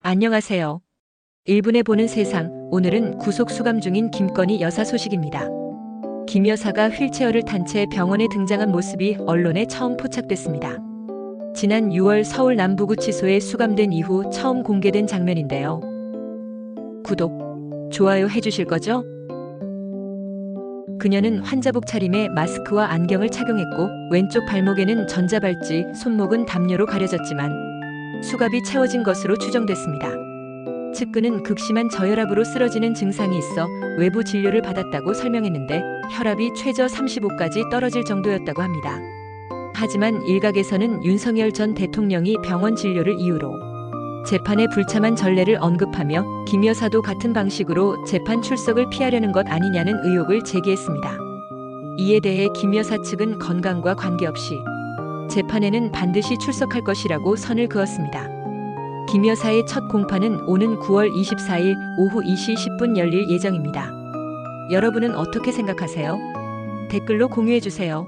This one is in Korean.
안녕하세요. 1분에 보는 세상, 오늘은 구속 수감 중인 김건희 여사 소식입니다. 김 여사가 휠체어를 탄 채 병원에 등장한 모습이 언론에 처음 포착됐습니다. 지난 6월 서울 남부구치소에 수감된 이후 처음 공개된 장면인데요. 구독, 좋아요 해주실 거죠? 그녀는 환자복 차림에 마스크와 안경을 착용했고 왼쪽 발목에는 전자발찌, 손목은 담요로 가려졌지만 수갑이 채워진 것으로 추정됐습니다. 측근은 극심한 저혈압으로 쓰러지는 증상이 있어 외부 진료를 받았다고 설명했는데 혈압이 최저 35까지 떨어질 정도였다고 합니다. 하지만 일각에서는 윤석열 전 대통령이 병원 진료를 이유로 재판의 불참한 전례를 언급하며 김 여사도 같은 방식으로 재판 출석을 피하려는 것 아니냐는 의혹을 제기했습니다. 이에 대해 김 여사 측은 건강과 관계없이 재판에는 반드시 출석할 것이라고 선을 그었습니다. 김 여사의 첫 공판은 오는 9월 24일 오후 2시 10분 열릴 예정입니다. 여러분은 어떻게 생각하세요? 댓글로 공유해 주세요.